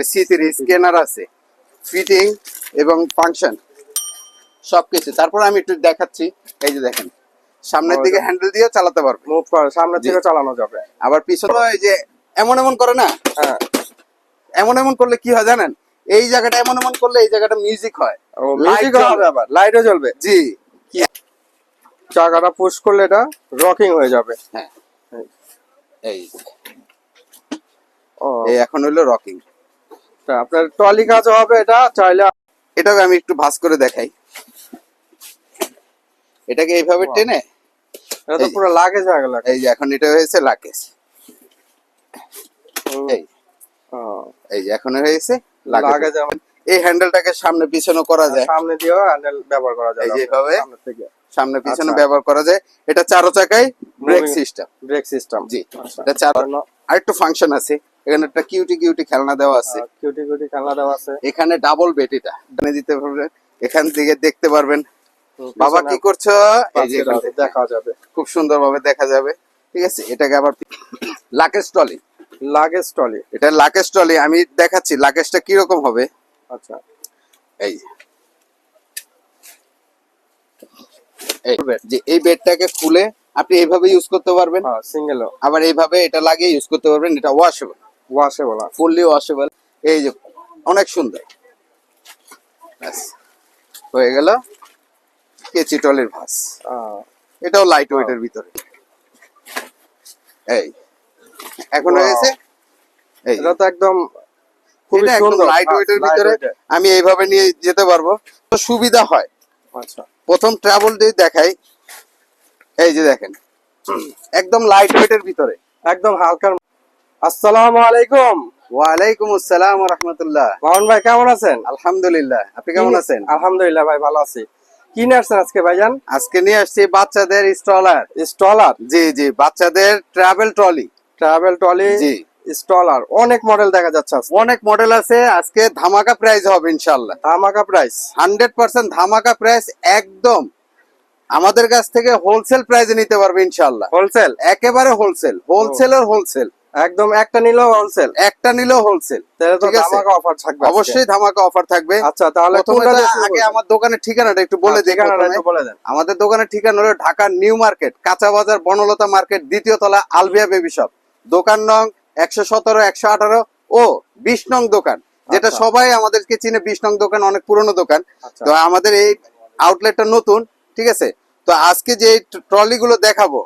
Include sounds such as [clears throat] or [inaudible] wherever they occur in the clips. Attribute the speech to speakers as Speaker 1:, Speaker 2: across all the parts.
Speaker 1: থাকবে C three scanner আছে fitting এবং ফাংশন সবকিছু। তারপর আমি একটু দেখাচ্ছি এই যে দেখেন সামনের দিকে হ্যান্ডেল দিয়ে চালাতে পারবে।
Speaker 2: মুভ করে সামনে
Speaker 1: জি।
Speaker 2: থেকে চালানো যাবে।
Speaker 1: আবার পিছনে এই যে এমন এমন করে না?
Speaker 2: হ্যাঁ।
Speaker 1: এমন এমন করলে কি হয় জানেন? এই জায়গাটা এমন এমন করলে এই জায়গাটা মিউজিক হয়।
Speaker 2: মিউজিক। হবে আবার লাইটও জ্বলবে।
Speaker 1: জি।
Speaker 2: চাকাটা পুশ করলে এটা রকিং হয়ে যাবে।
Speaker 1: হ্যাঁ। এই
Speaker 2: ও।
Speaker 1: এই এখন হলো রকিং
Speaker 2: তা আপনার কাজ হবে এটা? চাইলে
Speaker 1: এটাকে আমি একটু ভাঁজ করে দেখাই। এটাকে এইভাবে টেনে?
Speaker 2: এটা তো পুরো লাগেজ হয়ে গেল
Speaker 1: এই যে এখন এটা হয়েছে লাকেশ এই। এই যে এখন হয়েছে
Speaker 2: লাগেজ।
Speaker 1: এই হ্যান্ডেলটাকে সামনে পিছনে করা যায়।
Speaker 2: সামনে দিয়েও হ্যান্ডেল ব্যবহার করা যায়
Speaker 1: এই যে এভাবে?
Speaker 2: সামনে
Speaker 1: পিছনে
Speaker 2: আচ্ছা।
Speaker 1: ব্যবহার করা যায়। এটা চারো চাকায় ব্রেক সিস্টেম।
Speaker 2: Brake system.
Speaker 1: জি। এটা চার আরেকটু ফাংশন আছে। এখানে একটা কিউটি কিউটি খেলনা দেওয়া আছে।
Speaker 2: কিউটি কিউটি খেলনা দেওয়া আছে।
Speaker 1: এখানে ডাবল বেড এটা। দিতে পারবেন। এখান থেকে দেখতে পারবেন। বাবা কি করছ? এই যে
Speaker 2: দেখা যাবে।
Speaker 1: খুব সুন্দর ভাবে দেখা যাবে। ঠিক আছে এটাকে আবার লাকেশ টলি
Speaker 2: লাগেজ ট্রলি
Speaker 1: এটা লাকেশ টলি আমি দেখাচ্ছি লাকেশটা কি রকম হবে?
Speaker 2: আচ্ছা।
Speaker 1: এই যে। এই যে এই বেডটাকে খুলে আপনি এইভাবে ইউজ করতে পারবেন।
Speaker 2: সিঙ্গেল
Speaker 1: আবার এইভাবে এটা লাগিয়ে ইউজ করতে পারবেন। এটা ওয়াশেবল
Speaker 2: ওয়াশেবল
Speaker 1: ফুললি ওয়াশেবল এই যে অনেক সুন্দর। হয়ে গেল কেচি টলের ভাস এটাও লাইট ওয়েটের ভিতরে। এই এখন হয়েছে? এই
Speaker 2: এটা তো একদম খুবই সুন্দর।
Speaker 1: লাইট ওয়েটের ভিতরে আমি এইভাবে নিয়ে যেতে পারব। তো সুবিধা হয়।
Speaker 2: আচ্ছা।
Speaker 1: প্রথম ট্রাভেল দিয়ে দেখাই। এই যে দেখেন। একদম লাইট ওয়েটের ভিতরে।
Speaker 2: একদম হালকার আসসালামু আলাইকুম।
Speaker 1: ওয়ালাইকুম আসসালাম রহমতুল্লাহ।
Speaker 2: মামুন ভাই কেমন আছেন?
Speaker 1: আলহামদুলিল্লাহ। আপনি কেমন আছেন?
Speaker 2: আলহামদুলিল্লাহ ভাই ভালো আছি। কি নিয়ে আসছেন আজকে ভাইজান?
Speaker 1: আজকে নিয়ে আসছি বাচ্চাদের স্টলার।
Speaker 2: স্টলার?
Speaker 1: জি জি বাচ্চাদের ট্রাভেল ট্রলি
Speaker 2: ট্রাভেল ট্রলি
Speaker 1: জি।
Speaker 2: স্টলার। অনেক মডেল দেখা যাচ্ছে
Speaker 1: অনেক মডেল আছে আজকে ধামাকা প্রাইস হবে ইনশাল্লাহ
Speaker 2: ধামাকা প্রাইস
Speaker 1: হান্ড্রেড পার্সেন্ট ধামাকা প্রাইস একদম। আমাদের কাছ থেকে হোলসেল প্রাইসে নিতে পারবে ইনশাল্লাহ
Speaker 2: হোলসেল
Speaker 1: একেবারে হোলসেল হোলসেল আর হোলসেল
Speaker 2: একদম একটা নিলেও হোলসেল
Speaker 1: একটা নিলেও হোলসেল
Speaker 2: তাহলে তো ধামাকা অফার থাকবে
Speaker 1: অবশ্যই ধামাকা অফার থাকবে।
Speaker 2: আচ্ছা তাহলে কোনটা
Speaker 1: আগে আমার দোকানের ঠিকানাটা একটু বলে
Speaker 2: ঠিকানাটা একটু বলে দেন।
Speaker 1: আমাদের দোকানের ঠিকানা হলো ঢাকা নিউ মার্কেট কাঁচা বাজার বনলতা মার্কেট দ্বিতীয় তলা আলবিয়া বেবি শপ। দোকান নং একশো সতেরো একশো আঠারো ও বিশ নং দোকান যেটা
Speaker 2: আচ্ছা।
Speaker 1: সবাই আমাদেরকে চিনে বিশ নং দোকান অনেক পুরনো দোকান।
Speaker 2: আচ্ছা।
Speaker 1: তো আমাদের এই আউটলেটটা নতুন ঠিক আছে? তো আজকে যে ট্রলি গুলো দেখাবো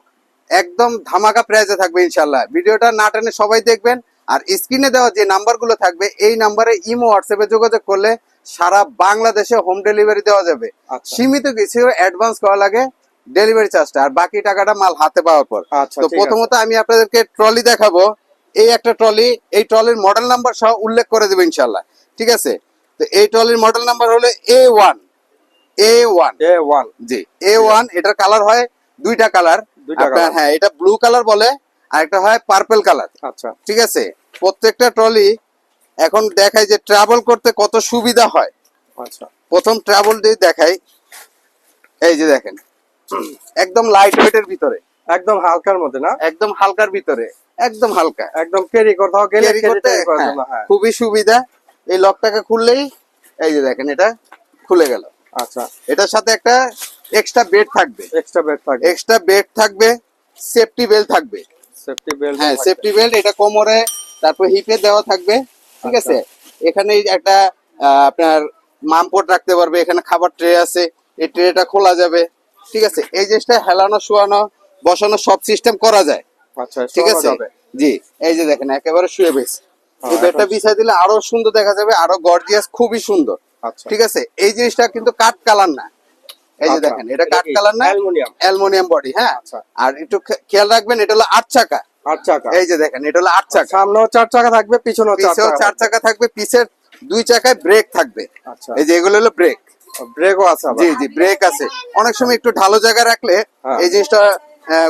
Speaker 1: একদম ধামাকা প্রাইজে থাকবে ইনশাল্লাহ ভিডিওটা না টেনে সবাই দেখবেন আর স্ক্রিনে দেওয়া যে নাম্বারগুলো থাকবে এই নাম্বারে ইমো হোয়াটসঅ্যাপে যোগাযোগ করলে সারা বাংলাদেশে হোম ডেলিভারি দেওয়া যাবে।
Speaker 2: আচ্ছা।
Speaker 1: সীমিত কিছু অ্যাডভান্স করা লাগে ডেলিভারি চার্জটা আর বাকি টাকাটা মাল হাতে পাওয়ার পর।
Speaker 2: আচ্ছা
Speaker 1: তো প্রথমত আমি আপনাদেরকে ট্রলি দেখাবো। এই একটা ট্রলি এই ট্রলির মডেল নাম্বার সহ উল্লেখ করে দেবো ইনশাল্লাহ ঠিক আছে? তো এই ট্রলির মডেল নাম্বার হলো A one A one
Speaker 2: A one
Speaker 1: G A one এটার কালার হয় দুইটা কালার আপনার। হ্যাঁ এটা ব্লু কালার বলে আর একটা হয় পার্পল কালার
Speaker 2: আচ্ছা।
Speaker 1: ঠিক আছে? প্রত্যেকটা ট্রলি এখন দেখায় যে ট্রাভেল করতে কত সুবিধা হয়।
Speaker 2: আচ্ছা।
Speaker 1: প্রথম ট্রাভেল দিয়ে দেখাই এই যে দেখেন একদম লাইট ওয়েটের ভিতরে।
Speaker 2: একদম হালকার মধ্যে না?
Speaker 1: একদম হালকার ভিতরে একদম হালকা।
Speaker 2: একদম ক্যারি কোথাও গেলে
Speaker 1: করতে হ্যাঁ,
Speaker 2: হ্যাঁ।
Speaker 1: খুবই সুবিধা। এই লকটাকে খুললেই এই যে দেখেন এটা খুলে গেল।
Speaker 2: আচ্ছা।
Speaker 1: এটার সাথে একটা এক্সট্রা বেড থাকবে।
Speaker 2: এক্সট্রা বেড থাকে
Speaker 1: এক্সট্রা বেড থাকবে সেফটি বেল্ট থাকবে।
Speaker 2: সেফটি বেল্ট
Speaker 1: হ্যাঁ সেফটি বেল্ট এটা কোমরে তারপর হিপে দেওয়া থাকবে ঠিক
Speaker 2: আচ্ছা।
Speaker 1: আছে? এখানে এই একটা আপনার মামপট রাখতে পারবে এখানে খাবার ট্রে আছে এই ট্রেটা খোলা যাবে ঠিক আছে? এই জিনিসটা হেলানো শোয়ানো বসানো সব সিস্টেম করা যায়।
Speaker 2: আচ্ছা
Speaker 1: ঠিক আছে? জি এই যে দেখেন একেবারে শুয়ে বেশ। এই বেডটা বিছাই দিলে আরও সুন্দর দেখা যাবে আরও গর্জিয়াস খুবই সুন্দর।
Speaker 2: আচ্ছা।
Speaker 1: ঠিক আছে? এই জিনিসটা কিন্তু কাঠ কালার না। এই যে
Speaker 2: আচ্ছা,
Speaker 1: দেখেন এটা কাঠ কালার না?
Speaker 2: অ্যালুমিনিয়াম।
Speaker 1: অ্যালুমিনিয়াম বডি হ্যাঁ?
Speaker 2: আচ্ছা।
Speaker 1: আর একটু খেয়াল রাখবেন এটা হলো আট চাকা।
Speaker 2: আট চাকা।
Speaker 1: এই যে দেখেন এটা হলো আট চাকা।
Speaker 2: সামনেও চার চাকা থাকবে পিছনেও চার চাকা থাকবে।
Speaker 1: পিছের দুই চাকায় ব্রেক থাকবে।
Speaker 2: আচ্ছা।
Speaker 1: এই যে এগুলো হলো ব্রেক।
Speaker 2: ব্রেকও আছে
Speaker 1: জি জি ব্রেক আছে। অনেক সময় একটু ঢালো জায়গায় রাখলে
Speaker 2: হ্যাঁ।
Speaker 1: এই জিনিসটা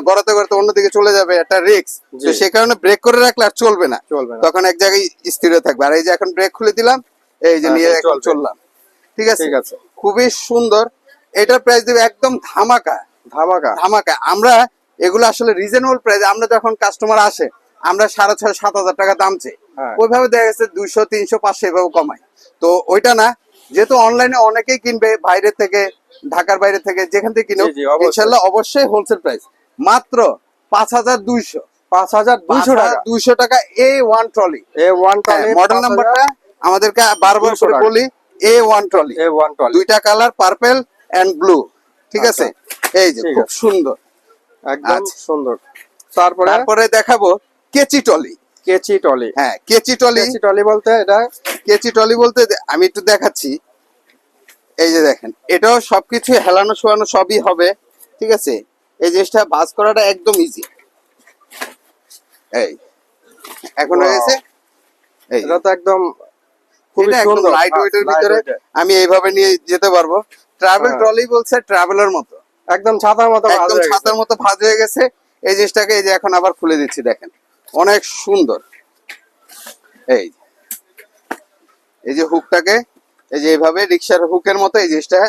Speaker 1: গড়াতে গড়াতে অন্যদিকে চলে যাবে একটা রিক্স। তো সে কারণে ব্রেক করে রাখলে আর চলবে না।
Speaker 2: চলবে
Speaker 1: তখন এক জায়গায় স্থির থাকবে। আর এই যে এখন ব্রেক খুলে দিলাম এই যে
Speaker 2: হ্যাঁ,
Speaker 1: নিয়ে
Speaker 2: এখন
Speaker 1: চললাম। ঠিক আছে?
Speaker 2: ঠিক আছে।
Speaker 1: খুবই সুন্দর এটার প্রাইস দেবে একদম ধামাকা।
Speaker 2: ধামাকা।
Speaker 1: ধামাকা। আমরা এগুলো আসলে রিজনেবল প্রাইস আমরা যখন কাস্টমার আসে আমরা সাড়ে ছয় সাত হাজার টাকা দাম চাই।
Speaker 2: হ্যাঁ।
Speaker 1: ওইভাবে দেখা গেছে দুইশো তিনশো পাঁচশো এভাবে কমায়। তো ওইটা না যেহেতু অনলাইনে অনেকেই কিনবে বাইরে থেকে ঢাকার বাইরে থেকে যেখান থেকে কিনো। ইনশাল্লাহ অবশ্যই। হোলসেল প্রাইস মাত্র পাঁচ হাজার দুইশো।
Speaker 2: পাঁচ হাজার দুইশো টাকা।
Speaker 1: দুইশো টাকা A one trolley
Speaker 2: A one
Speaker 1: model নাম্বারটা আমাদেরকে বারবার
Speaker 2: 200
Speaker 1: করে বলি A one trolley
Speaker 2: A one trolley
Speaker 1: দুইটা কালার পার্পেল এন্ড ব্লু ঠিক আছে? এই যে
Speaker 2: আচ্ছা।
Speaker 1: খুব সুন্দর।
Speaker 2: একদম
Speaker 1: আচ্ছা।
Speaker 2: সুন্দর। তারপরে?
Speaker 1: তারপরে দেখাবো কেচি টলি।
Speaker 2: কেচি টলি।
Speaker 1: হ্যাঁ কেচি টলি।
Speaker 2: কেচি টলি বলতে এটা?
Speaker 1: কেচি টলি বলতে আমি একটু দেখাচ্ছি। এই যে দেখেন এটাও সবকিছু হেলানো শোয়ানো সবই হবে ঠিক আছে? এই জিনিসটা বাস করাটা একদম ইজি এই এখন. হয়েছে?
Speaker 2: এটা তো একদম খুবই সুন্দর।
Speaker 1: লাইট ওয়েটের ভিতরে আমি এইভাবে নিয়ে যেতে পারব। ট্রাভেল
Speaker 2: হ্যাঁ।
Speaker 1: ট্রলি বলছে ট্রাভেলের মতো।
Speaker 2: একদম ছাতার মতো
Speaker 1: একদম ছাতার মতো ভাঁজ হয়ে গেছে। এই জিনিসটাকে এই যে এখন আবার খুলে দিচ্ছি দেখেন। অনেক সুন্দর। এই। এই যে হুকটাকে এই যে এইভাবে রিক্সার হুকের মতো এই জিনিসটা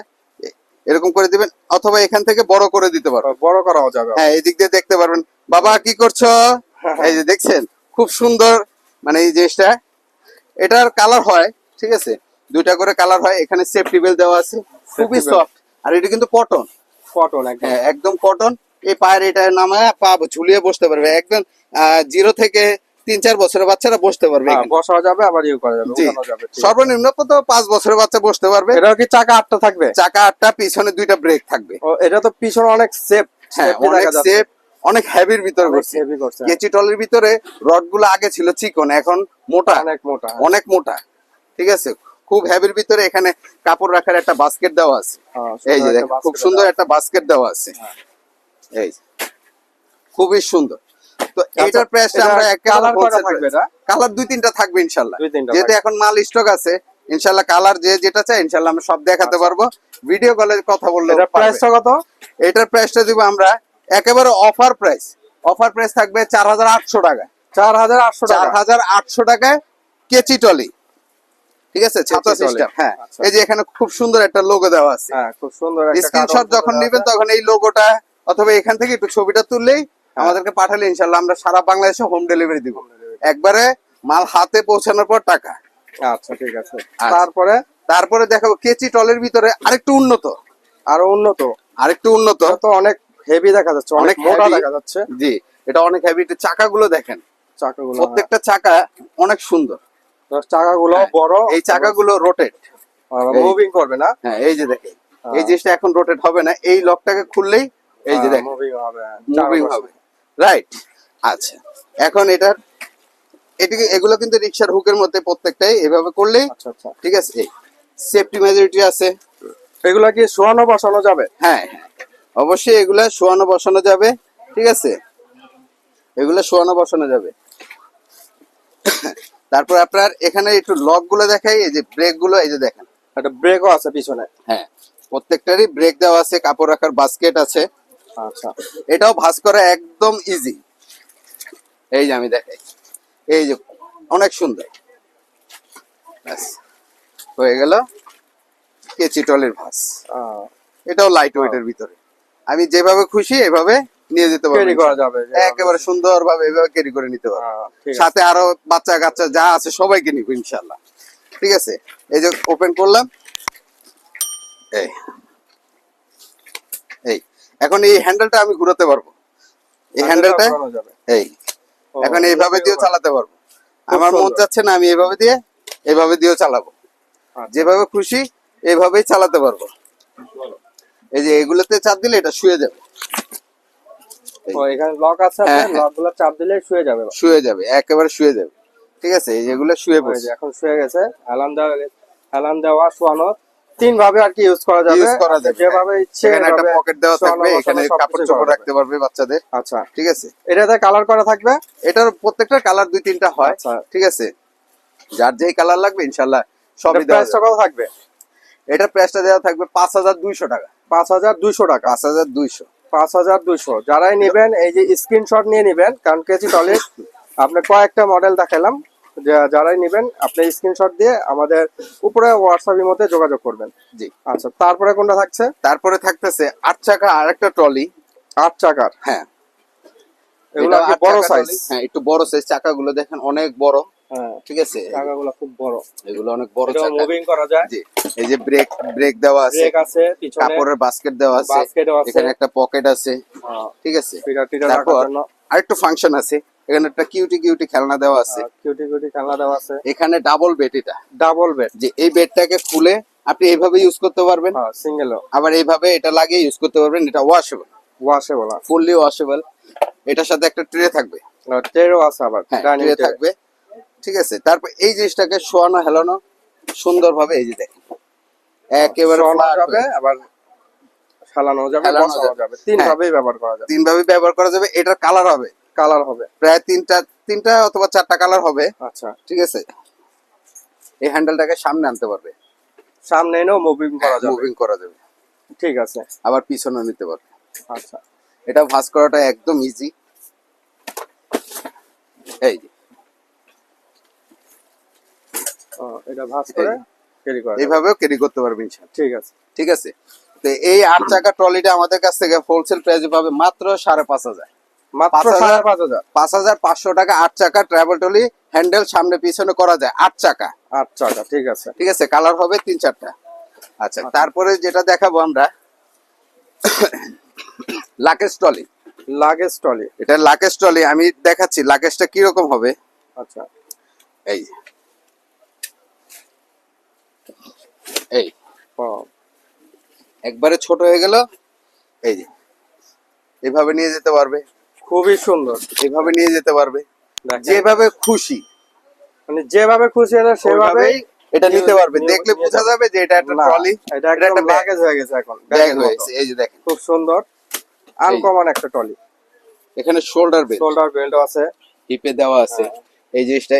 Speaker 1: এরকম করে দিবেন অথবা এখান থেকে বড় করে দিতে পারো
Speaker 2: বড় করাও যাবে।
Speaker 1: হ্যাঁ এই দিক দিয়ে দেখতে পারবেন। বাবা কি করছ? এই যে দেখছেন খুব সুন্দর মানে এই জিনিসটা। এটার কালার হয় ঠিক আছে? দুইটা করে কালার হয় এখানে সেফটি বেল দেওয়া আছে। খুবই সফট আর এটা কিন্তু কটন
Speaker 2: কটন একদম।
Speaker 1: হ্যাঁ একদম কটন এই পায়ের এটা নামায় পা ঝুলিয়ে বসতে পারবে। একদম জিরো থেকে তিন চার বছরের বাচ্চারা বসতে পারবে
Speaker 2: বসা যাবে আবার ইউ করা যাবে।
Speaker 1: সর্বনিম্ন কত? পাঁচ বছরের বাচ্চা বসতে পারবে।
Speaker 2: এটা কি চাকা আটটা থাকবে?
Speaker 1: চাকা আটটা পিছনে দুইটা ব্রেক থাকবে।
Speaker 2: এটা তো পিছনে অনেক সেফ
Speaker 1: হ্যাঁ অনেক সেফ অনেক হেভির ভিতরে করছে। কেচি টলের ভিতরে রডগুলো আগে ছিল চিকন এখন মোটা।
Speaker 2: অনেক মোটা
Speaker 1: অনেক মোটা ঠিক আছে? খুব হেভির ভিতরে এখানে কাপড় রাখার একটা বাস্কেট দেওয়া আছে।
Speaker 2: হ্যাঁ,
Speaker 1: এই যে খুব সুন্দর একটা বাস্কেট দেওয়া আছে। এই খুবই সুন্দর। তো এটার প্রাইসটা
Speaker 2: থাকবে এটা?
Speaker 1: কালার দুই তিনটা থাকবে ইনশাল্লাহ যেহেতু এখন মাল স্টক আছে কালার যে যেটা চাই ইনশাল্লাহ আমরা সব দেখাতে
Speaker 2: আচ্ছা।
Speaker 1: পারব। ভিডিও কলে কথা বললে
Speaker 2: এটার প্রাইসটা কত?
Speaker 1: এটার প্রাইসটা দিব আমরা একেবারে অফার প্রাইস অফার প্রাইস থাকবে চার হাজার আটশো টাকা।
Speaker 2: চার হাজার আটশো
Speaker 1: চার হাজার আটশো টাকায় কেচি টলি। ঠিক আছে? ছাতা সিস্টেম হ্যাঁ।
Speaker 2: আচ্ছা।
Speaker 1: এই যে এখানে খুব সুন্দর একটা লোগো দেওয়া আছে।
Speaker 2: হ্যাঁ খুব সুন্দর
Speaker 1: স্ক্রিনশট যখন নেবেন তখন এই লোগোটা অথবা এখান থেকে একটু ছবিটা তুললেই
Speaker 2: হ্যাঁ।
Speaker 1: আমাদেরকে পাঠালে ইনশাল্লাহ আমরা সারা বাংলাদেশে হোম ডেলিভারি দিব। একবারে মাল হাতে পৌঁছানোর পর টাকা।
Speaker 2: আচ্ছা ঠিক আছে।
Speaker 1: আচ্ছা।
Speaker 2: তারপরে?
Speaker 1: তারপরে দেখাবো কেচি টলের ভিতরে আরেকটু উন্নত।
Speaker 2: আরও উন্নত?
Speaker 1: আরেকটু উন্নত।
Speaker 2: তো অনেক হেভি দেখা যাচ্ছে অনেক মোটা দেখা যাচ্ছে।
Speaker 1: জি এটা অনেক হেভি চাকাগুলো দেখেন।
Speaker 2: চাকাগুলো
Speaker 1: প্রত্যেকটা চাকা অনেক সুন্দর।
Speaker 2: হ্যাঁ। চাকাগুলো
Speaker 1: হ্যাঁ।
Speaker 2: বড়।
Speaker 1: এই চাকাগুলো রোটেট
Speaker 2: মুভিং করবে না?
Speaker 1: হ্যাঁ এই যে দেখেন।
Speaker 2: হ্যাঁ।
Speaker 1: এই জিনিসটা এখন রোটেট হবে না। এই লকটাকে খুললেই এই যে দেখেন।
Speaker 2: মুভিং হবে হ্যাঁ।
Speaker 1: মুভিং হবে। রাইট আচ্ছা। এখন এটার এটিকে এগুলো কিন্তু রিক্সার হুকের মধ্যে প্রত্যেকটাই এভাবে করলেই
Speaker 2: আচ্ছা আচ্ছা।
Speaker 1: ঠিক আছে এই সেফটি মেজরিটি আছে।
Speaker 2: এগুলা কি শোয়ানো বসানো যাবে?
Speaker 1: হ্যাঁ হ্যাঁ। অবশ্যই এগুলা শোয়ানো বসানো যাবে ঠিক আছে? এগুলা শোয়ানো বসানো যাবে। তারপর আপনার এখানে একটু লকগুলো দেখাই এই যে ব্রেকগুলো এই যে দেখেন।
Speaker 2: একটা ব্রেকও আছে পিছনে।
Speaker 1: হ্যাঁ প্রত্যেকটারই ব্রেক দেওয়া আছে কাপড় রাখার বাস্কেট আছে।
Speaker 2: আচ্ছা।
Speaker 1: এটাও ভাঁজ করা একদম ইজি এই যে আমি দেখাই। এই যে অনেক সুন্দর। হয়ে গেল কেচি টলের ভাঁজ।
Speaker 2: আহ,
Speaker 1: এটাও লাইট ওয়েটের ভিতরে। আমি যেভাবে খুশি এভাবে নিয়ে যেতে পারব
Speaker 2: carry করা যাবে
Speaker 1: একেবারে সুন্দর ভাবে এভাবে ক্যারি করে নিতে পারব।
Speaker 2: আছে।
Speaker 1: সাথে আরও বাচ্চা কাচ্চা যা আছে সবাইকে নিব ইনশাল্লাহ। ঠিক আছে? এই যে ওপেন করলাম। এই। এই। এখন এই হ্যান্ডেলটা আমি ঘুরাতে পারব। এই হ্যান্ডেলটা এই। এখন এইভাবে দিয়েও চালাতে পারব। আমার মন। চাচ্ছে না আমি এইভাবে দিয়ে এইভাবে দিয়েও চালাবো।
Speaker 2: আচ্ছা।
Speaker 1: যেভাবে খুশি এইভাবেই চালাতে পারব। এই যে এগুলোতে চাপ দিলে এটা শুয়ে যাবে।
Speaker 2: ও, এখানে লক আছে
Speaker 1: হ্যাঁ,
Speaker 2: চাপ দিলে শুয়ে যাবে
Speaker 1: শুয়ে যাবে একেবারে শুয়ে যাবে। ঠিক আছে যেগুলো শুয়ে পড়ছে।
Speaker 2: এখন শুয়ে গেছে দেওয়া দেওয়া শোয়ানো তিন ভাবে আর কি ইউজ করা যাবে।
Speaker 1: Use করা যাবে,
Speaker 2: যেভাবে ইচ্ছে
Speaker 1: এখানে একটা পকেট দেওয়া থাকবে এখানে কাপড় চোপড় রাখতে পারবে বাচ্চাদের।
Speaker 2: আচ্ছা।
Speaker 1: ঠিক আছে?
Speaker 2: এটাতে কালার করা থাকবে?
Speaker 1: এটার প্রত্যেকটা কালার দুই তিনটা হয়।
Speaker 2: আচ্ছা।
Speaker 1: ঠিক আছে? যার যেই কালার লাগবে ইনশাল্লাহ সবই দেওয়া
Speaker 2: প্রাইসটা কত থাকবে?
Speaker 1: এটার প্রাইসটা দেওয়া থাকবে পাঁচ হাজার দুইশো টাকা।
Speaker 2: পাঁচ হাজার দুইশো টাকা।
Speaker 1: পাঁচ হাজার দুইশো।
Speaker 2: পাঁচ হাজার দুইশো। যারাই নেবেন এই যে স্ক্রিনশট নিয়ে নেবেন কারণ কেজি টলির আপনি কয়েকটা মডেল দেখালাম যারাই নেবেন আপনি স্ক্রিনশট দিয়ে আমাদের উপরে হোয়াটসঅ্যাপের মধ্যে যোগাযোগ করবেন।
Speaker 1: জি।
Speaker 2: আচ্ছা তারপরে কোনটা থাকছে?
Speaker 1: তারপরে থাকতেছে আট চাকা আর একটা ট্রলি
Speaker 2: আট চাকার?
Speaker 1: হ্যাঁ।
Speaker 2: এগুলো বড় সাইজ
Speaker 1: হ্যাঁ একটু বড় সাইজ চাকাগুলো দেখেন অনেক বড়। ঠিক আছে।
Speaker 2: চাকাগুলো খুব বড়।
Speaker 1: এগুলো অনেক বড় চাকা
Speaker 2: মুভিং করা যায়।
Speaker 1: জি এই যে ব্রেক ব্রেক দেওয়া আছে।
Speaker 2: ব্রেক আছে পিছনে
Speaker 1: কাপড়ের বাস্কেট দেওয়া আছে। এখানে একটা পকেট আছে।
Speaker 2: হ্যাঁ,
Speaker 1: ঠিক আছে। তারপর আরেকটু ফাংশন আছে। এখানে একটা কিউটি কিউটি খেলনা দেওয়া আছে।
Speaker 2: কিউটি কিউটি খেলনা দেওয়া আছে।
Speaker 1: এখানে ডাবল বেড এটা।
Speaker 2: ডাবল বেড
Speaker 1: যে এই বেডটাকে খুলে আপনি এইভাবে ইউজ করতে পারবেন।
Speaker 2: হ্যাঁ সিঙ্গেলও
Speaker 1: আবার এইভাবে এটা লাগিয়ে ইউজ করতে পারবেন। এটা ওয়াশেবল
Speaker 2: ওয়াশেবল
Speaker 1: ফুললি ওয়াশেবল এটার সাথে একটা ট্রে থাকবে।
Speaker 2: টেরও আছে আবার।
Speaker 1: হ্যাঁ ট্রে থাকবে। ঠিক আছে? তারপর এই জিনিসটাকে শোয়ানো হেলানো সুন্দরভাবে এই যে দেখেন। একেবারে
Speaker 2: আবার ফেলানো যাবে
Speaker 1: যাবে।
Speaker 2: যাবে। তিন
Speaker 1: হ্যাঁ।
Speaker 2: ভাবেই ব্যবহার করা যাবে।
Speaker 1: তিন ভাবে ব্যবহার করা যাবে এটার কালার হবে।
Speaker 2: কালার হবে।
Speaker 1: প্রায় তিনটা তিনটা অথবা চারটা কালার হবে।
Speaker 2: আচ্ছা।
Speaker 1: ঠিক আছে? এই হ্যান্ডেলটাকে সামনে আনতে পারবে।
Speaker 2: সামনে এনেও মুভিং করা যাবে।
Speaker 1: মুভিং করা যাবে।
Speaker 2: ঠিক আছে।
Speaker 1: আবার পিছনে নিতে পারবে।
Speaker 2: আচ্ছা।
Speaker 1: এটা ভাঁজ করাটা একদম ইজি এই যে,
Speaker 2: ও, এটা ভাঁজ করে
Speaker 1: এই।
Speaker 2: ক্যারি করা
Speaker 1: এইভাবেও ক্যারি করতে পারবে ইনশাল্লাহ
Speaker 2: ঠিক আছে।
Speaker 1: ঠিক আছে? তো এই আট চাকা ট্রলিটা আমাদের কাছ থেকে হোলসেল প্রাইসে পাবে মাত্র সাড়ে পাঁচ হাজার।
Speaker 2: মাত্র
Speaker 1: পাঁচ হাজার-
Speaker 2: সাড়ে পাঁচ হাজার।
Speaker 1: পাঁচ হাজার পাঁচশো টাকা আট চাকা ট্রাভেল ট্রলি হ্যান্ডেল সামনে পিছনে করা যায় আট চাকা।
Speaker 2: আট ঠিক আছে।
Speaker 1: ঠিক আছে? কালার হবে তিন চারটা। আচ্ছা তারপরে যেটা দেখাবো আমরা লাকেশ ট্রলি
Speaker 2: লাগেজ ট্রলি
Speaker 1: এটা লাকেশ ট্রলি আমি দেখাচ্ছি লাকেশটা কীরকম হবে?
Speaker 2: আচ্ছা।
Speaker 1: এই যে। এই একবারে ছোট হয়ে গেল এই যে। এভাবে নিয়ে যেতে পারবে।
Speaker 2: খুবই সুন্দর।
Speaker 1: এভাবে নিয়ে যেতে পারবে। যেভাবে খুশি।
Speaker 2: মানে যেভাবে খুশি হলে সেভাবেই
Speaker 1: এটা নিতে পারবে। দেখলে বোঝা যাবে যে এটা একটা ট্রলি
Speaker 2: এটা একটা লাগেজ হয়ে গেছে এখন
Speaker 1: ব্যাগ
Speaker 2: মতো।
Speaker 1: হয়েছে এই যে দেখেন।
Speaker 2: খুব সুন্দর। আনকমন একটা ট্রলি
Speaker 1: এখানে শোল্ডার বেল্ট
Speaker 2: শোল্ডার বেল্ট আছে।
Speaker 1: হিপে দেওয়া আছে। এই জিনিসটা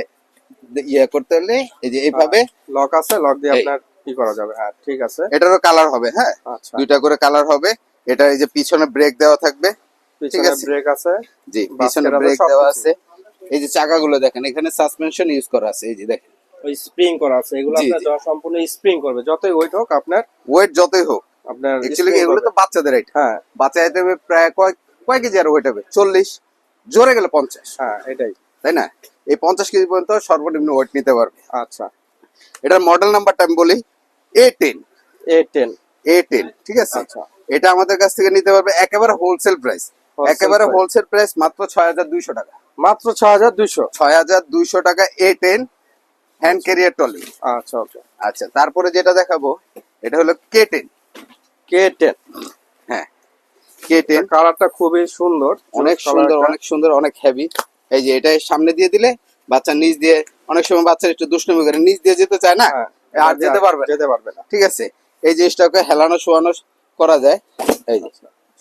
Speaker 1: ইয়ে করতে হলে এই যে এইভাবে
Speaker 2: লক আছে লক দিয়ে। আপনার কি করা যাবে? হ্যাঁ ঠিক আছে।
Speaker 1: এটারও কালার হবে হ্যাঁ?
Speaker 2: আচ্ছা।
Speaker 1: দুইটা করে কালার হবে। এটা এই যে পিছনে ব্রেক দেওয়া থাকবে
Speaker 2: পিছনে
Speaker 1: আছে।
Speaker 2: ব্রেক আছে।
Speaker 1: জি পিছনে ব্রেক দেওয়া আছে। এই যে চাকাগুলো দেখেন এখানে সাসপেনশন ইউজ করা আছে এই যে দেখেন।
Speaker 2: ওই স্প্রিং করা আছে এগুলো আপনার সম্পূর্ণ স্প্রিং করবে। যতই ওয়েট হোক আপনার
Speaker 1: ওয়েট যতই হোক
Speaker 2: আপনার spring
Speaker 1: এগুলো তো বাচ্চাদের আইটেম
Speaker 2: হ্যাঁ।
Speaker 1: বাচ্চা আইটেমে প্রায় কয় কয় কেজি আর ওয়েট হবে? চল্লিশ। জোরে গেলে পঞ্চাশ।
Speaker 2: হ্যাঁ এটাই।
Speaker 1: তাই না? এই পঞ্চাশ কেজি পর্যন্ত সর্বনিম্ন ওয়েট নিতে পারবে।
Speaker 2: আচ্ছা।
Speaker 1: এটার মডেল নাম্বারটা আমি বলি A ten
Speaker 2: A ten
Speaker 1: A ten ঠিক আছে?
Speaker 2: আচ্ছা।
Speaker 1: এটা আমাদের কাছ থেকে নিতে পারবে একেবারে হোলসেল প্রাইস একেবারে হোলসেল প্রাইস মাত্র ছয় হাজার দুইশো টাকা।
Speaker 2: মাত্র ছ হাজার দুইশো।
Speaker 1: ছয় হাজার দুইশো টাকা A ten hand carrier trolley
Speaker 2: আচ্ছা ওকে।
Speaker 1: আচ্ছা তারপরে যেটা দেখাবো এটা হলো কে টেন
Speaker 2: কে টেন
Speaker 1: হ্যাঁ কে টেন
Speaker 2: কালারটা খুবই সুন্দর।
Speaker 1: অনেক সুন্দর অনেক সুন্দর অনেক হেভি এই যে এটা সামনে দিয়ে দিলে বাচ্চা নিচ দিয়ে অনেক সময় বাচ্চা একটু দুষ্টুমি করে নিচ দিয়ে যেতে চায় না
Speaker 2: হ্যাঁ,
Speaker 1: আর যেতে পারবে।
Speaker 2: যেতে পারবে না।
Speaker 1: ঠিক আছে? এই জিনিসটাকে হেলানো শোয়ানো করা যায়। এই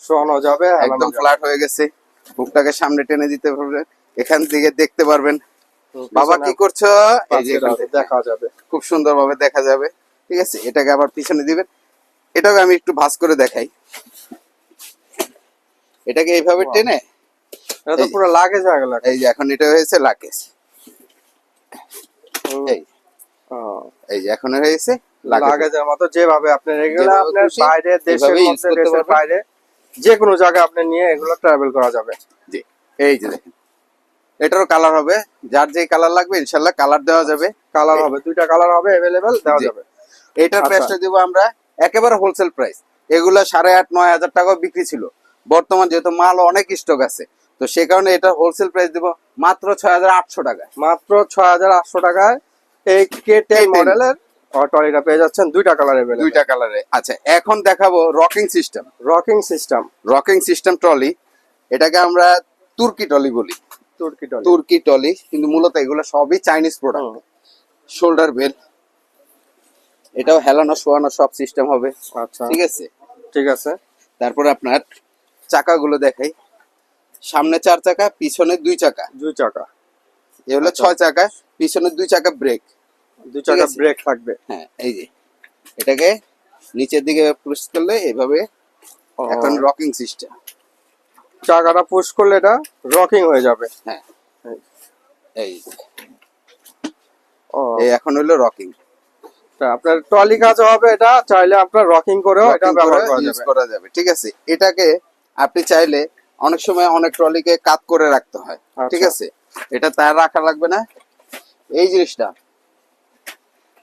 Speaker 2: শোয়ানো যাবে
Speaker 1: একদম ফ্ল্যাট হয়ে গেছে। বুকটাকে সামনে টেনে দিতে পারবেন এখান থেকে দেখতে পারবেন। বাবা কি করছ? এই যে
Speaker 2: দেখা যাবে।
Speaker 1: খুব সুন্দর ভাবে দেখা যাবে। ঠিক আছে? এটাকে আবার পিছনে দিবেন। এটাকে আমি একটু ভাঁজ করে দেখাই। এটাকে এইভাবে টেনে?
Speaker 2: এটা তো পুরো লাগেজ হয়ে গেল
Speaker 1: এই যে এখন এটা হয়েছে লাগেজ। এই। এই যে এখন
Speaker 2: লাগেজের মতো যেভাবে আপনি এগুলো
Speaker 1: যেভাবে
Speaker 2: আপনার বাইরে দেশের মধ্যে দেশের বাইরে যে কোনো জায়গায় আপনি নিয়ে এগুলো ট্রাভেল করা যাবে।
Speaker 1: জি এই যে দেখেন। এটারও কালার হবে। যার যে কালার লাগবে ইনশাল্লাহ কালার দেওয়া যাবে।
Speaker 2: কালার হবে দুইটা কালার হবে অ্যাভেলেবেল দেওয়া যাবে।
Speaker 1: এটার
Speaker 2: আচ্ছা।
Speaker 1: প্রাইসটা দিব আমরা একেবারে হোলসেল প্রাইস এগুলা সাড়ে আট নয় হাজার টাকা বিক্রি ছিল। বর্তমান যেহেতু মাল অনেক স্টক আছে তো সে কারণে এটা হোলসেল প্রাইস দিব মাত্র ছয় হাজার আটশো টাকা
Speaker 2: মাত্র ছয় হাজার আটশো টাকায় এই কে টেন
Speaker 1: K10
Speaker 2: মডেলের পেয়ে যাচ্ছেন দুইটা কালার
Speaker 1: দুইটা কালারে আচ্ছা এখন দেখাবো rocking system
Speaker 2: rocking system
Speaker 1: rocking system trolley এটাকে আমরা তুর্কি ট্রলি বলি।
Speaker 2: তুর্কি ট্রলি
Speaker 1: তুর্কি ট্রলি কিন্তু মূলত এগুলো সবই চাইনিজ প্রোডাক্ট শোল্ডার বেল এটাও হেলানো শোয়ানো সব সিস্টেম হবে।
Speaker 2: আচ্ছা।
Speaker 1: ঠিক আছে?
Speaker 2: ঠিক আছে।
Speaker 1: তারপর আপনার চাকাগুলো দেখাই। সামনে চার চাকা পিছনে দুই চাকা।
Speaker 2: দুই চাকা।
Speaker 1: এ হলো
Speaker 2: আচ্ছা।
Speaker 1: ছয় চাকা পিছনে দুই চাকা ব্রেক
Speaker 2: দুই চাকা ব্রেক থাকবে।
Speaker 1: হ্যাঁ এই যে। এটাকে নিচের দিকে পুশ করলে এভাবে এখন রকিং সিস্টেম
Speaker 2: চাকাটা পুশ করলে এটা রকিং হয়ে যাবে।
Speaker 1: হ্যাঁ। এই। এই এখন হলো রকিং
Speaker 2: তা আপনার ট্রলি কাজ হবে এটা চাইলে আপনার রকিং করেও এটা ব্যবহার করা যাবে।
Speaker 1: করা যাবে। ঠিক আছে? এটাকে আপনি চাইলে অনেক সময় অনেক ট্রলিকে কাত করে রাখতে হয়।
Speaker 2: আচ্ছা।
Speaker 1: ঠিক আছে? এটা তার রাখা লাগবে না। এই জিনিসটা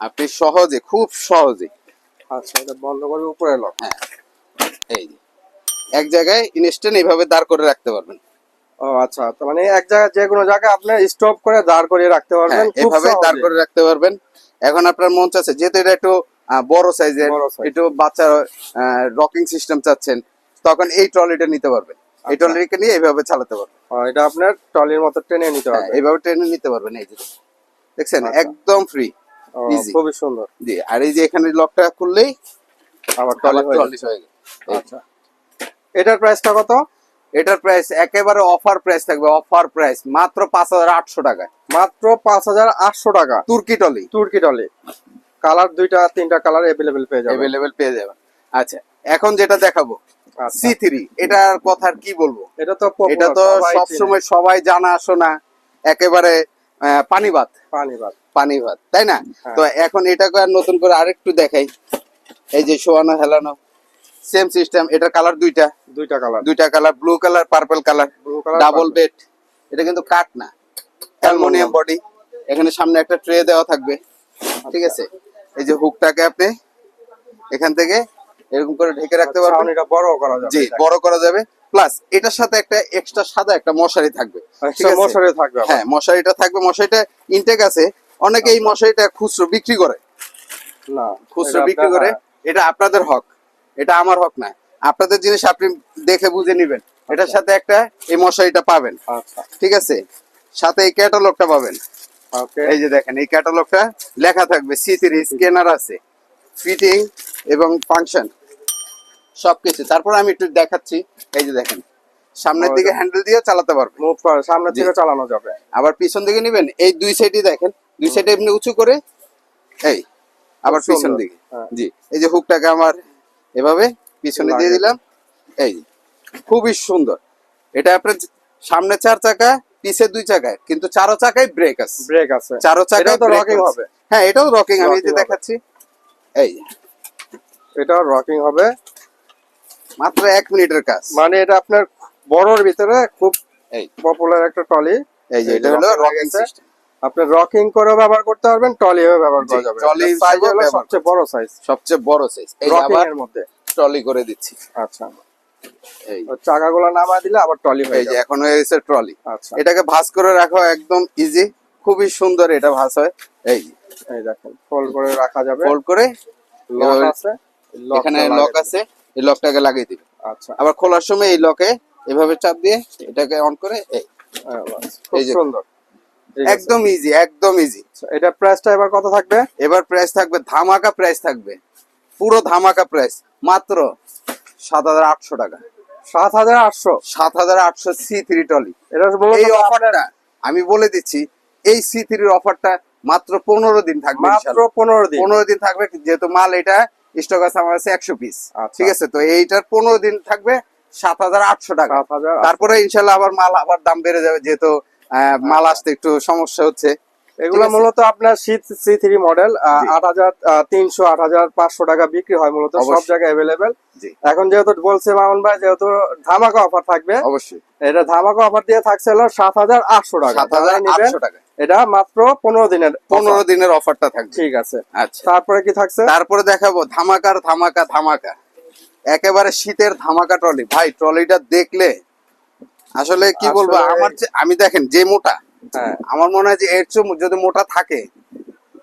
Speaker 1: আপনি সহজে খুব সহজে।
Speaker 2: আচ্ছা এটা বন্ধ করবে উপরে লক
Speaker 1: এই এক জায়গায় ইনস্ট্যান্ট এইভাবে দাঁড় করে রাখতে পারবেন।
Speaker 2: ও আচ্ছা তো মানে এক জায়গায় যে কোনো জায়গায় আপনি স্টপ করে দাঁড় করিয়ে রাখতে
Speaker 1: হ্যাঁ
Speaker 2: পারবেন
Speaker 1: এভাবে দাঁড় করে রাখতে পারবেন। এখন আপনার মন চাচ্ছে যেহেতু এটা একটু বড় সাইজের। একটু বাচ্চা রকিং সিস্টেম চাচ্ছেন তখন এই ট্রলিটা নিতে পারবেন। এই
Speaker 2: আচ্ছা।
Speaker 1: ট্রলিকে নিয়ে এইভাবে চালাতে পারবেন।
Speaker 2: এটা আপনার ট্রলির মতো টেনে নিতে
Speaker 1: হ্যাঁ,
Speaker 2: হবে
Speaker 1: এইভাবে ট্রেনে নিতে পারবেন এই যে। দেখছেন?
Speaker 2: আচ্ছা।
Speaker 1: একদম ফ্রি
Speaker 2: খুবই সুন্দর।
Speaker 1: জি আর এই যে এখানে লকটা খুললেই
Speaker 2: আবার ট্রলি হয়ে।
Speaker 1: হয়ে গেল।
Speaker 2: আচ্ছা। এটার প্রাইসটা কত?
Speaker 1: এটার প্রাইস একেবারে অফার প্রাইস থাকবে অফার প্রাইস মাত্র পাঁচ হাজার আটশো টাকায়।
Speaker 2: মাত্র পাঁচ হাজার আটশো টাকা।
Speaker 1: তুর্কি টলি
Speaker 2: তুর্কি টলি কালার দুইটা তিনটা কালার অ্যাভেলেবেল পেয়ে যাবে
Speaker 1: অ্যাভেলেবেল পেয়ে যাবেন। আচ্ছা এখন যেটা দেখাবো। সি থ্রি এটার কথা আর কি বলব?
Speaker 2: এটা তো
Speaker 1: এটা তো
Speaker 2: সবাই
Speaker 1: সব
Speaker 2: চেনে।
Speaker 1: সময় সবাই জানা শোনা একেবারে আহ, পানি ভাত
Speaker 2: পানি ভাত
Speaker 1: পানি ভাত তাই না?
Speaker 2: হ্যাঁ।
Speaker 1: তো এখন এটাকে আর নতুন করে আরেকটু দেখাই। এই যে শোয়ানো হেলানো সেম সিস্টেম এটার কালার দুইটা।
Speaker 2: দুইটা কালার
Speaker 1: দুইটা colour blue colour purple colour
Speaker 2: blue colour
Speaker 1: double bed এটা কিন্তু কাঠ না অ্যালুমিনিয়াম বডি। এখানে সামনে একটা ট্রে দেওয়া থাকবে। ঠিক আছে? এই যে হুকটাকে আপনি এখান থেকে এরকম করে ঢেকে রাখতে পারবেন?
Speaker 2: এটা বড় করা যাবে
Speaker 1: জি বড় করা যাবে। প্লাস এটার সাথে একটা এক্সট্রা সাদা একটা মশারি থাকবে। ঠিক
Speaker 2: মশারি থাকবে
Speaker 1: হ্যাঁ মশারিটা থাকবে। মশারিটা ইনটেক আছে। অনেকে এই মশারিটা খুচরো বিক্রি করে।
Speaker 2: না
Speaker 1: খুচরো বিক্রি করে। এটা আপনাদের হক। এটা আমার হক না। আপনাদের জিনিস আপনি দেখে বুঝে নেবেন। এটার সাথে একটা এই মশারিটা পাবেন।
Speaker 2: আচ্ছা।
Speaker 1: ঠিক আছে? সাথে এই ক্যাটালগটা পাবেন।
Speaker 2: ওকে।
Speaker 1: এই যে দেখেন এই ক্যাটালগটা লেখা থাকবে সি থ্রি স্ক্যানার আছে। ফিটিং এবং ফাংশন সবকিছু। তারপর আমি একটু দেখাচ্ছি। এই যে দেখেন সামনের দিকে হ্যান্ডেল দিয়ে চালাতে পারবে।
Speaker 2: মুভ করে সামনে
Speaker 1: জি।
Speaker 2: থেকে চালানো যাবে।
Speaker 1: আবার পিছন দিকে নেবেন এই দুই সাইডই দেখেন দুই সাইডে এমনি উঁচু করে এই আবার পিছন দিকে।
Speaker 2: হ্যাঁ।
Speaker 1: জি এই যে হুকটাকে আমার এভাবে পিছনে দিয়ে দিলাম এই খুবই সুন্দর। এটা আপনার সামনে চার চাকা পিছে দুই চাকায় কিন্তু চারো চাকায় ব্রেক আছে।
Speaker 2: ব্রেক আছে।
Speaker 1: চারো চাকায়
Speaker 2: তো রকিং হবে।
Speaker 1: হ্যাঁ এটাও রকিং আমি এই যে দেখাচ্ছি এই।
Speaker 2: এটাও রকিং হবে।
Speaker 1: মাত্র এক মিনিটের কাজ।
Speaker 2: মানে এটা আপনার বড়র ভিতরে খুব
Speaker 1: এই।
Speaker 2: পপুলার একটা ট্রলি।
Speaker 1: এই যে এটা হলো রকিং সিস্টেম
Speaker 2: আপনি রকিং করেও ব্যবহার করতে পারবেন ট্রলি হয়ে ব্যবহার করা যাবে।
Speaker 1: trolley
Speaker 2: সাইজ হলো সবচেয়ে বড় সাইজ
Speaker 1: সবচেয়ে বড় সাইজ এই আবার
Speaker 2: এর মধ্যে।
Speaker 1: ট্রলি করে দিচ্ছি।
Speaker 2: আচ্ছা।
Speaker 1: এই।
Speaker 2: চাকাগুলো নামা দিলে আবার ট্রলি হয়ে যায়
Speaker 1: এখন হয়ে গেছে ট্রলি।
Speaker 2: আচ্ছা।
Speaker 1: এটাকে ভাঁজ করে রাখো একদম ইজি খুবই সুন্দর এটা ভাঁজ হয়। এই।
Speaker 2: এই দেখেন ফোল্ড করে রাখা যাবে।
Speaker 1: ফোল্ড করে
Speaker 2: লক আছে।
Speaker 1: এখানে লক আছে। এই লকটাকে লাগিয়ে দিবে।
Speaker 2: দিবেন। আচ্ছা।
Speaker 1: আবার খোলার সময় এই লকে এভাবে চাপ দিয়ে এটাকে অন করে এই।
Speaker 2: হ্যাঁ, বাস। খুব
Speaker 1: এই যে-
Speaker 2: সুন্দর।
Speaker 1: একদম ইজি একদম ইজি
Speaker 2: আচ্ছা, এটা প্রাইসটা এবার কত থাকবে?
Speaker 1: এবার প্রাইস থাকবে ধামাকা প্রাইস থাকবে। পুরো ধামাকা প্রাইস মাত্র সাত হাজার আটশো টাকা।
Speaker 2: সাত হাজার আটশো?
Speaker 1: সাত হাজার আটশো সি থ্রি টলি
Speaker 2: এটা
Speaker 1: এই অফারটা আমি বলে দিচ্ছি এই সি থ্রির অফারটা মাত্র পনেরো দিন থাকবে
Speaker 2: মাত্র পনেরো দিন।
Speaker 1: পনেরো দিন থাকবে যেহেতু মাল এটা স্টক আছে আমার কাছে একশো পিস
Speaker 2: আচ্ছা।
Speaker 1: ঠিক আছে? তো এইটার পনেরো দিন থাকবে সাত হাজার আটশো টাকা। তারপরে ইনশাল্লাহ আবার মাল আবার দাম বেড়ে যাবে যেহেতু আহ, মাল আসতে একটু সমস্যা হচ্ছে।
Speaker 2: এগুলো মূলত আপনার শীত সি থ্রি মডেল। আট হাজার তিনশো আট হাজার পাঁচশো টাকা বিক্রি হয় মূলত সব জায়গায় অ্যাভেলেবেল এখন যেহেতু বলছে মামুন ভাই যেহেতু ধামাকা অফার থাকবে
Speaker 1: অবশ্যই।
Speaker 2: এটা ধামাকা অফার দিয়ে থাকছে হলো সাত হাজার আটশো টাকা।
Speaker 1: সাত হাজার আটশো টাকা।
Speaker 2: এটা মাত্র পনেরো দিনের
Speaker 1: পনেরো দিনের অফারটা থাকবে।
Speaker 2: ঠিক আছে।
Speaker 1: আচ্ছা।
Speaker 2: তারপরে কি থাকছে?
Speaker 1: তারপরে দেখাবো ধামাকার ধামাকা ধামাকা। একেবারে শীতের ধামাকা ট্রলি ভাই ট্রলিটা দেখলে আসলে কি বলব আমার আমি দেখেন যে মোটা
Speaker 2: হ্যাঁ
Speaker 1: আমার মনে হয় যে এর চেয়ে যদি মোটা থাকে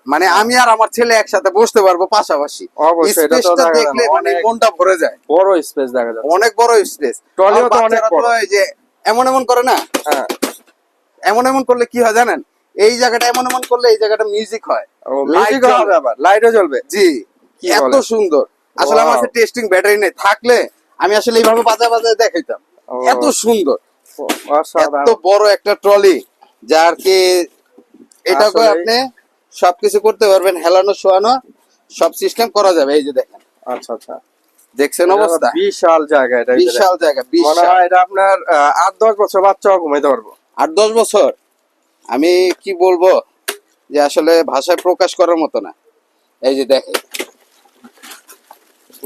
Speaker 1: মানে আমি আর আমার ছেলে একসাথে বসতে পারব পাশাপাশি।
Speaker 2: অবশ্যই, এটা তো
Speaker 1: দেখলে মানে মনটা ভরে যায়।
Speaker 2: বড় স্পেস দেখা যাচ্ছে।
Speaker 1: অনেক বড় স্পেস
Speaker 2: ট্রলিও তো অনেক বড়।
Speaker 1: যে এমন এমন করে না?
Speaker 2: হ্যাঁ।
Speaker 1: এমন এমন করলে কি হয় জানেন? এই জায়গাটা এমন এমন করলে এই জায়গাটা মিউজিক হয়।
Speaker 2: মিউজিক হবে আবার। লাইটও জ্বলবে।
Speaker 1: জি। এত সুন্দর। আসলে আমার কাছে টেস্টিং ব্যাটারি নেই। থাকলে আমি আসলে এইভাবে বাজায় বাজায় দেখাইতাম। এত সুন্দর। এত বড় একটা ট্রলি যার কি এটাকে। আপনি? সবকিছু করতে পারবেন হেলানো শোয়ানো সব সিস্টেম করা যাবে এই যে দেখেন।
Speaker 2: আচ্ছা আচ্ছা।
Speaker 1: দেখছেন অবস্থা?
Speaker 2: বিশাল জায়গা এটা
Speaker 1: বিশাল জায়গা
Speaker 2: মনে হয় এটা আপনার আট দশ বছর বাচ্চাও ঘুমাইতে পারব।
Speaker 1: আট দশ বছর? আমি কি বলব? যে আসলে ভাষায় প্রকাশ করার মতো না। এই যে দেখেন।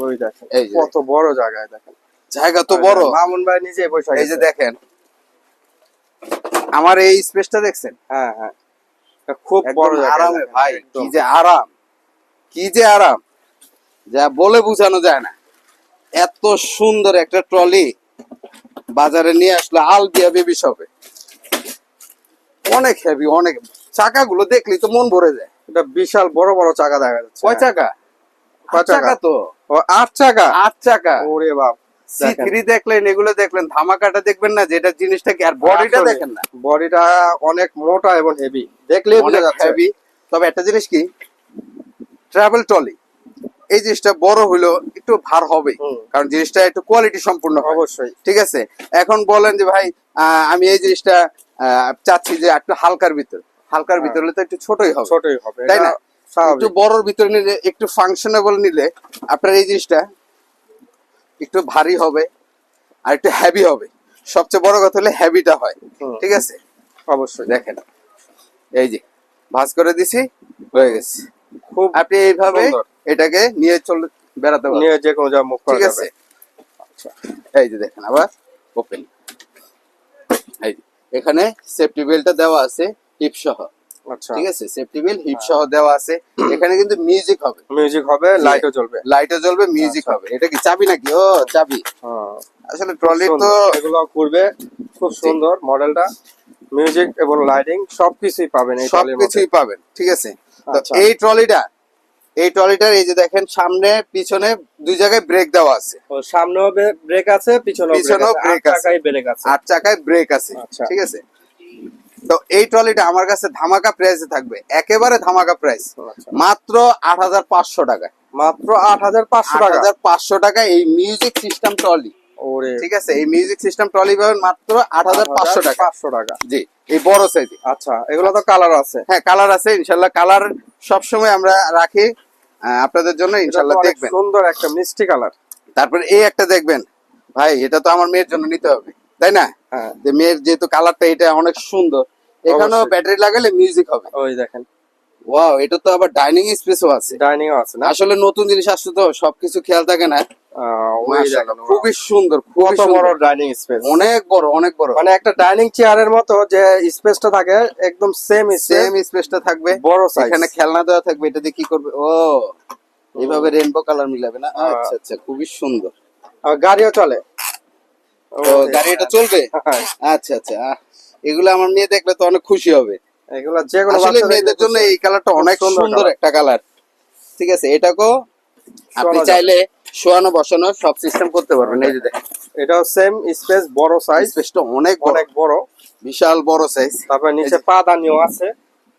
Speaker 2: ওই দেখেন কত বড় জায়গায় দেখেন।
Speaker 1: জায়গা তো বড়।
Speaker 2: মামুন ভাই নিজে বসে
Speaker 1: এই যে দেখেন আমার এই স্পেসটা দেখছেন?
Speaker 2: হ্যাঁ হ্যাঁ। খুব বড়
Speaker 1: আরামে ভাই। কি যে আরাম কি যে আরাম। যা বলে বোঝানো যায় না। এত সুন্দর একটা ট্রলি বাজারে নিয়ে আসলো আলবিয়া বেবি শপে অনেক হেভি অনেক। চাকাগুলো দেখলি তো মন ভরে যায়।
Speaker 2: এটা বিশাল বড় বড় চাকা দেখা যাচ্ছে।
Speaker 1: কয় চাকা?
Speaker 2: কয়
Speaker 1: চাকা
Speaker 2: চাকা?
Speaker 1: তো।
Speaker 2: আট চাকা?
Speaker 1: আট চাকা।
Speaker 2: ওরে বাপ।
Speaker 1: সি দেখলেন এগুলো দেখলেন ধামাকাটা দেখবেন না যেটা জিনিসটা কি আর বডিটা দেখেন না।
Speaker 2: বডিটা অনেক মোটা এবং হেভি যাচ্ছে।
Speaker 1: হেভি তবে একটা জিনিস কি ট্রাভেল ট্রলি এই জিনিসটা বড় হইল একটু ভার হবে কারণ জিনিসটা একটু কোয়ালিটি সম্পূর্ণ
Speaker 2: অবশ্যই।
Speaker 1: ঠিক আছে? এখন বলেন যে ভাই আহ, আমি এই জিনিসটা চাচ্ছি যে একটু হালকার ভিতর। হালকার
Speaker 2: হ্যাঁ।
Speaker 1: ভিতর হলে তো একটু ছোটই হবে।
Speaker 2: ছোটই হবে।
Speaker 1: তাই না? একটু বড়র ভিতরে নিলে একটু ফাংশনেবল নিলে আপনার এই জিনিসটা একটু ভারী হবে আর একটু হ্যাভি হবে। সবচেয়ে বড় কথা হলে হ্যাভিটা হয়। ঠিক আছে?
Speaker 2: অবশ্যই।
Speaker 1: দেখেন। এই যে ভাজ করে দিছি হয়ে গেছে।
Speaker 2: খুব
Speaker 1: আপনি এইভাবে এটাকে নিয়ে চলে বেড়াতে পারবেন।
Speaker 2: নিয়ে যে কোনো জায়গায় মুখ করা
Speaker 1: ঠিক
Speaker 2: যাবে।
Speaker 1: আছে? আচ্ছা এই যে দেখেন আবার ওপেন এই এখানে সেফটি বেল্টটা দেওয়া আছে হিপ সহ ঠিক আছে? সেফটি বেল্ট হিপ সহ দেওয়া আছে। [clears throat] এখানে কিন্তু মিউজিক হবে।
Speaker 2: মিউজিক হবে লাইটও জ্বলবে।
Speaker 1: লাইটও জ্বলবে মিউজিক হবে। এটা কি চাবি নাকি? ও চাবি।
Speaker 2: হ্যাঁ।
Speaker 1: আসলে ট্রলি তো
Speaker 2: এগুলো ঘুরবে। খুব সুন্দর মডেলটা। মিউজিক এবং লাইটিং সবকিছুই পাবেন এই
Speaker 1: সবকিছুই পাবেন ঠিক আছে? তো
Speaker 2: আচ্ছা।
Speaker 1: এই ট্রলিটা এই ট্রলিটার এই যে দেখেন সামনে পিছনে দুই জায়গায় ব্রেক দেওয়া আছে।
Speaker 2: ও সামনেও ব্রেক আছে পিছনেও আছে। আট ব্রেক আছে।
Speaker 1: আট চাকায় ব্রেক আছে
Speaker 2: আচ্ছা।
Speaker 1: ঠিক আছে? তো এই ট্রলিটা আমার কাছে ধামাকা প্রাইসে থাকবে। একেবারে ধামাকা প্রাইস
Speaker 2: আচ্ছা।
Speaker 1: মাত্র আট হাজার পাঁচশো টাকা
Speaker 2: মাত্র আট হাজার পাঁচশো টাকা?
Speaker 1: হাজার পাঁচশো টাকা এই মিউজিক সিস্টেম ট্রলি ঠিক আছে? এই মিউজিক সিস্টেম ট্রলি পাবেন মাত্র আট হাজার পাঁচশো টাকা।
Speaker 2: পাঁচশো টাকা।
Speaker 1: জি এই বড় সাইজে
Speaker 2: আচ্ছা এগুলো তো কালার আছে।
Speaker 1: হ্যাঁ কালার আছে ইনশাল্লাহ। কালার সবসময় আমরা রাখি। আপনাদের জন্য ইনশাল্লাহ দেখবেন।
Speaker 2: সুন্দর একটা মিষ্টি কালার
Speaker 1: তারপর এই একটা দেখবেন। ভাই এটা তো আমার মেয়ের জন্য নিতে হবে। তাই না?
Speaker 2: হ্যাঁ
Speaker 1: যে মেয়ের যেহেতু কালারটা এটা অনেক সুন্দর। এখানেও ব্যাটারি লাগালে মিউজিক হবে।
Speaker 2: ওই দেখেন।
Speaker 1: ওয়াও এটা তো আবার ডাইনিং স্পেসও আছে।
Speaker 2: ডাইনিং আছে না?
Speaker 1: আসলে নতুন জিনিস আসছে তো সবকিছু খেয়াল থাকে না। খুবই সুন্দর
Speaker 2: কত বড় ডাইনিং স্পেস
Speaker 1: অনেক বড় অনেক বড়।
Speaker 2: মানে একটা ডাইনিং চেয়ারের মতো যে স্পেসটা থাকে একদম সেম
Speaker 1: সেম স্পেসটা থাকবে।
Speaker 2: বড় সাইজ
Speaker 1: এখানে খেলনা দেওয়া থাকবে এটা দিয়ে কি করবে? ও এইভাবে রেনবো কালার মিলাবে না। আচ্ছা আচ্ছা খুবই সুন্দর।
Speaker 2: গাড়িও চলে।
Speaker 1: তো গাড়ি এটা চলবে?
Speaker 2: হ্যাঁ,
Speaker 1: আচ্ছা আচ্ছা। আহ, এগুলো আমার মেয়ে দেখলে তো অনেক খুশি হবে।
Speaker 2: এগুলা যে কোনো
Speaker 1: আসলে মেয়েদের জন্য এই কালারটা অনেক
Speaker 2: সুন্দর
Speaker 1: একটা কালার। ঠিক আছে এটাকেও আপনি চাইলে শোয়ানো বসানো সব সিস্টেম করতে পারবেন। এই যে দেখেন।
Speaker 2: এটাও সেম স্পেস বড় সাইজ
Speaker 1: স্পেসটা অনেক
Speaker 2: অনেক বড়।
Speaker 1: বিশাল বড় সাইজ
Speaker 2: তারপর নিচে পা দানিও আছে।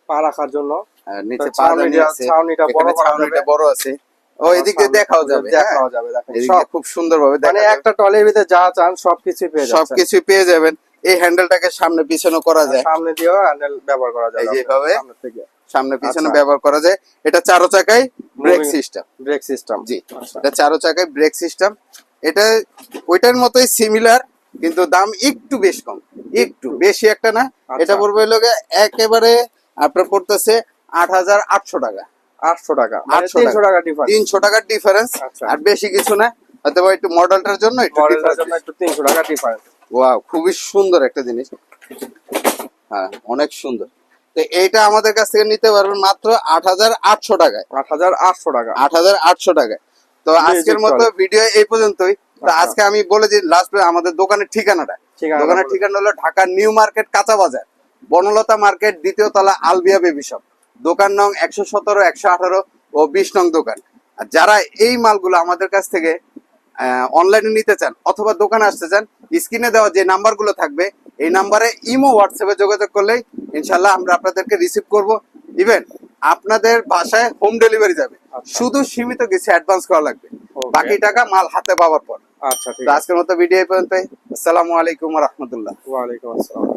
Speaker 2: পা রাখার জন্য।
Speaker 1: আর নিচে
Speaker 2: তো ছাউনিটা-
Speaker 1: আছে।
Speaker 2: ছাউনিটা বড়
Speaker 1: ছাউনিটা বড় আছে। ও এদিক দিয়ে দেখাও যাবে হ্যাঁ।
Speaker 2: দেখাও যাবে দেখেন
Speaker 1: খুব সুন্দর ভাবে
Speaker 2: মানে একটা টলির ভিতরে যা চান সবকিছু পেয়ে যাবেন
Speaker 1: সবকিছু পেয়ে যাবেন। এই হ্যান্ডেলটাকে সামনে পিছনে করা যায়।
Speaker 2: সামনে দিয়েও হ্যান্ডেল ব্যবহার করা যায়।
Speaker 1: এই যে
Speaker 2: সামনে
Speaker 1: পিছনে
Speaker 2: আচ্ছা।
Speaker 1: ব্যবহার করা যায়। এটা চারো চাকায় ব্রেক সিস্টেম
Speaker 2: ব্রেক সিস্টেম
Speaker 1: জি
Speaker 2: আচ্ছা।
Speaker 1: এটা চারো চাকায় ব্রেক সিস্টেম এটা ওইটার মতোই সিমিলার কিন্তু দাম একটু বেশ কম। একটু বেশি একটা না।
Speaker 2: আচ্ছা।
Speaker 1: এটা পড়বে লোকে একেবারে আপনার পড়তেছে আট হাজার আটশো টাকা।
Speaker 2: আটশো টাকা মানে
Speaker 1: 800
Speaker 2: তিনশো টাকা। ডিফারেন্স
Speaker 1: তিনশো টাকার ডিফারেন্স। আর বেশি কিছু না হয়তো একটু মডেলটার জন্য একটু
Speaker 2: তিনশো টাকা ডিফারেন্স
Speaker 1: ওয়াও খুবই সুন্দর একটা জিনিস। হ্যাঁ অনেক সুন্দর। তো এইটা আমাদের কাছ থেকে নিতে পারবেন মাত্র আট হাজার আটশো টাকায়।
Speaker 2: আট হাজার আটশো টাকা।
Speaker 1: আট হাজার আটশো টাকায়। তো আজকের মতো ভিডিও এই পর্যন্তই। তো
Speaker 2: আচ্ছা।
Speaker 1: আজকে আমি বলে দিই লাস্ট আমাদের দোকানের ঠিকানাটা।
Speaker 2: ঠিকানাটা
Speaker 1: দোকানের ঠিকানা হলো ঢাকা নিউ মার্কেট কাঁচা বাজার বনলতা মার্কেট দ্বিতীয় তলা আলবিয়া বেবি শপ দোকান নং একশো সতেরো একশো আঠারো ও বিশ নং দোকান। আর যারা এই মালগুলো আমাদের কাছ থেকে অনলাইনে নিতে চান অথবা দোকানে আসতে চান স্ক্রিনে দেওয়া যে নাম্বারগুলো থাকবে এই নাম্বারে ইমো হোয়াটসঅ্যাপে যোগাযোগ করলেই ইনশাল্লাহ আমরা আপনাদেরকে রিসিভ করব। ইভেন আপনাদের বাসায় হোম ডেলিভারি যাবে।
Speaker 2: আচ্ছা।
Speaker 1: শুধু সীমিত কিছু অ্যাডভান্স করা লাগবে। বাকি টাকা মাল হাতে পাওয়ার পর।
Speaker 2: আচ্ছা ঠিক আছে।
Speaker 1: আজকের মতো ভিডিও পর্যন্ত আসসালামু আলাইকুম রহমতুল্লাহ।
Speaker 2: ওয়ালাইকুম আসসালাম।